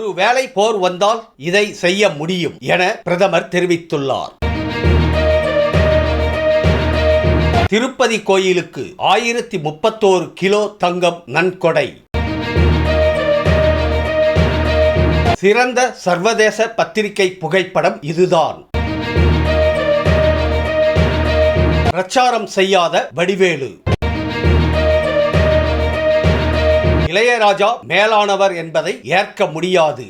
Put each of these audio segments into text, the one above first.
ஒரு போர் வந்தால் இதை செய்ய முடியும் என பிரதமர் தெரிவித்துள்ளார். திருப்பதி கோயிலுக்கு ஆயிரத்தி முப்பத்தோரு கிலோ தங்கம் நன்கொடை. சிறந்த சர்வதேச பத்திரிகை புகைப்படம் இதுதான். பிரச்சாரம் செய்யாத வடிவேலு. இளையராஜா மேலானவர் என்பதை ஏற்க முடியாது.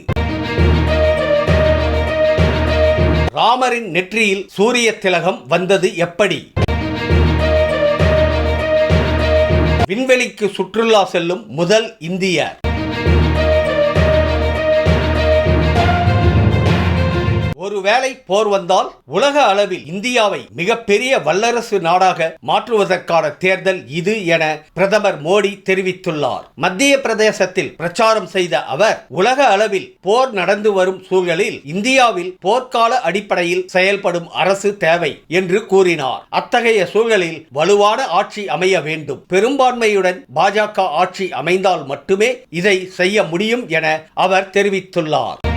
ராமரின் நெற்றியில் சூரிய திலகம் வந்தது எப்படி? விண்வெளிக்கு சுற்றுலா செல்லும் முதல் இந்தியர். ஒருவேளை போர் வந்தால் உலக அளவில் இந்தியாவை மிகப்பெரிய வல்லரசு நாடாக மாற்றுவதற்கான தேர்தல் இது என பிரதமர் மோடி தெரிவித்துள்ளார். மத்திய பிரதேசத்தில் பிரச்சாரம் செய்த அவர் உலக அளவில் போர் நடந்து வரும் சூழலில் இந்தியாவில் போர்க்கால அடிப்படையில் செயல்படும் அரசு தேவை என்று கூறினார். அத்தகைய சூழலில் வலுவான ஆட்சி அமைய வேண்டும். பெரும்பான்மையுடன் பாஜக ஆட்சி அமைந்தால் மட்டுமே இதை செய்ய முடியும் என அவர் தெரிவித்துள்ளார்.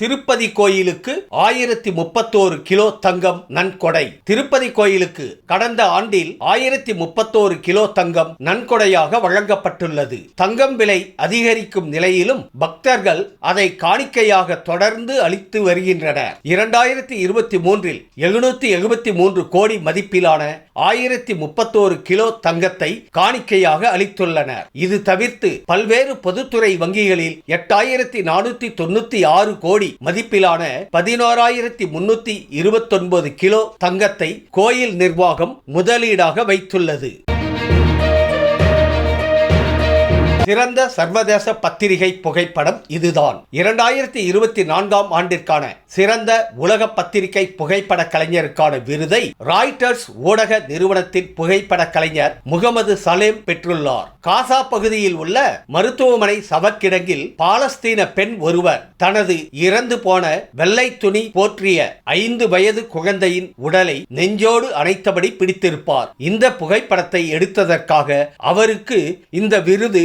திருப்பதி கோயிலுக்கு ஆயிரத்தி முப்பத்தோரு கிலோ தங்கம் நன்கொடை. திருப்பதி கோயிலுக்கு கடந்த ஆண்டில் ஆயிரத்தி முப்பத்தோரு கிலோ தங்கம் நன்கொடையாக வழங்கப்பட்டுள்ளது. தங்கம் விலை அதிகரிக்கும் நிலையிலும் பக்தர்கள் அதை காணிக்கையாக தொடர்ந்து அளித்து வருகின்றனர். இரண்டாயிரத்தி இருபத்தி மூன்றில் எழுநூத்தி எழுபத்தி மூன்று கோடி மதிப்பிலான ஆயிரத்தி முப்பத்தோரு கிலோ தங்கத்தை காணிக்கையாக அளித்துள்ளனர். இது தவிர்த்து பல்வேறு பொதுத்துறை வங்கிகளில் எட்டாயிரத்தி நானூத்தி தொண்ணூத்தி ஆறு கோடி மதிப்பிலான பதினோராயிரத்தி முன்னூத்தி இருபத்தொன்பது கிலோ தங்கத்தை கோயில் நிர்வாகம் முதலீடாக வைத்துள்ளது. சிறந்த சர்வதேச பத்திரிகை புகைப்படம் இதுதான். இரண்டாயிரத்தி இருபத்தி நான்காம் ஆண்டிற்கான சிறந்த உலக பத்திரிகை புகைப்பட கலைஞருக்கான விருதை ராய்டர்ஸ் ஊடக நிறுவனத்தின் புகைப்பட கலைஞர் முகமது சலேம் பெற்றுள்ளார். காசா பகுதியில் உள்ள மருத்துவமனை சவக்கிடங்கில் பாலஸ்தீன பெண் ஒருவர் தனது இறந்து போன வெள்ளை துணி போற்றிய ஐந்து வயது குழந்தையின் உடலை நெஞ்சோடு அணைத்தபடி பிடித்திருப்பார். இந்த புகைப்படத்தை எடுத்ததற்காக அவருக்கு இந்த விருது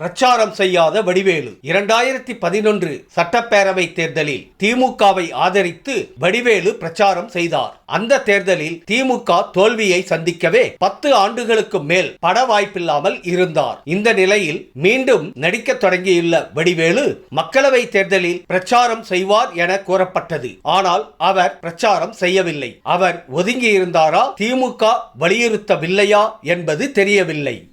பிரச்சாரம் செய்யாத வடிவேலு. இரண்டாயிரத்தி பதினொன்று சட்டப்பேரவை தேர்தலில் திமுகவை ஆதரித்து வடிவேலு பிரச்சாரம் செய்தார். அந்த தேர்தலில் திமுக தோல்வியை சந்திக்கவே பத்து ஆண்டுகளுக்கு மேல் பட வாய்ப்பில்லாமல் இருந்தார். இந்த நிலையில் மீண்டும் நடிக்க தொடங்கியுள்ள வடிவேலு மக்களவை தேர்தலில் பிரச்சாரம் செய்வார் என கூறப்பட்டது. ஆனால் அவர் பிரச்சாரம் செய்யவில்லை. அவர் ஒதுங்கி இருந்தாரா திமுக வலியுறுத்தவில்லையா? என்பது தெரியவில்லை.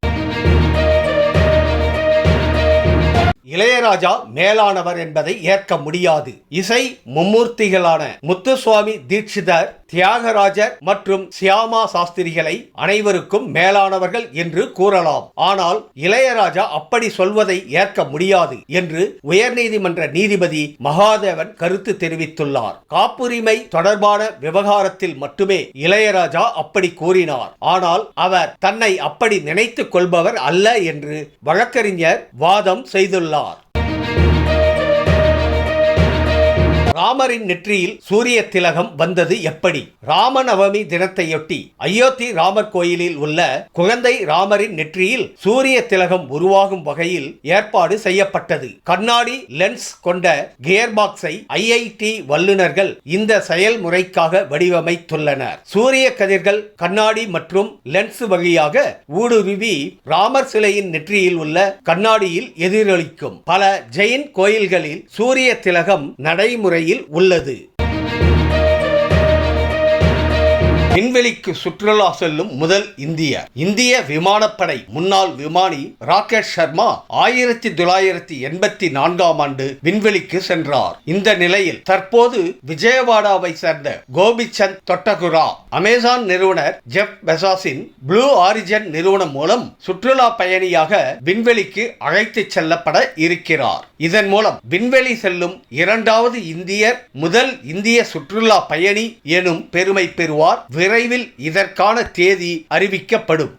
இளையராஜா மேலானவர் என்பதை ஏற்க முடியாது. இசை மும்மூர்த்திகளான முத்துசுவாமி தீட்சிதர் தியாகராஜர் மற்றும் சியாமா சாஸ்திரிகளை அனைவருக்கும் மேலானவர்கள் என்று கூறலாம். ஆனால் இளையராஜா அப்படி சொல்வதை ஏற்க முடியாது என்று உயர்நீதிமன்ற நீதிபதி மகாதேவன் கருத்து தெரிவித்துள்ளார். காப்புரிமை தொடர்பான விவகாரத்தில் மட்டுமே இளையராஜா அப்படி கூறினார். ஆனால் அவர் தன்னை அப்படி நினைத்துக் கொள்பவர் அல்ல என்று வழக்கறிஞர் வாதம் செய்துள்ளார். ராமரின் நெற்றியில் சூரிய திலகம் வந்தது எப்படி? ராமநவமி தினத்தையொட்டி அயோத்தி ராமர் கோயிலில் உள்ள குழந்தை ராமரின் நெற்றியில் சூரிய திலகம் உருவாகும் வகையில் ஏற்பாடு செய்யப்பட்டது. கண்ணாடி லென்ஸ் கொண்ட கியர் பாக்ஸை ஐஐடி வல்லுநர்கள் இந்த செயல்முறைக்காக வடிவமைத்துள்ளனர். சூரிய கதிர்கள் கண்ணாடி மற்றும் லென்ஸ் வழியாக ஊடுருவி ராமர் சிலையின் நெற்றியில் உள்ள கண்ணாடியில் எதிரொலிக்கும். பல ஜெயின் கோயில்களில் சூரிய திலகம் நடைமுறை நிலையில் உள்ளது. விண்வெளிக்கு சுற்றுலா செல்லும் முதல் இந்தியர் இந்திய விமானப்படை முன்னாள் விமானி ராகேஷ் சர்மா ஆயிரத்தி தொள்ளாயிரத்தி எண்பத்தி நான்காம் ஆண்டு விண்வெளிக்கு சென்றார். இந்த நிலையில் தற்போது விஜயவாடாவை சேர்ந்த கோபிச்சந்த் தொட்டகுரா அமேசான் நிறுவனர் ஜெப் பெசாஸின் ப்ளூ ஆரிஜன் நிறுவனம் மூலம் சுற்றுலா பயணியாக விண்வெளிக்கு அழைத்து செல்லப்பட இருக்கிறார். இதன் மூலம் விண்வெளி செல்லும் இரண்டாவது இந்தியர் முதல் இந்திய சுற்றுலா பயணி எனும் பெருமை பெறுவார். விரைவில் இதற்கான தேதி அறிவிக்கப்படும்.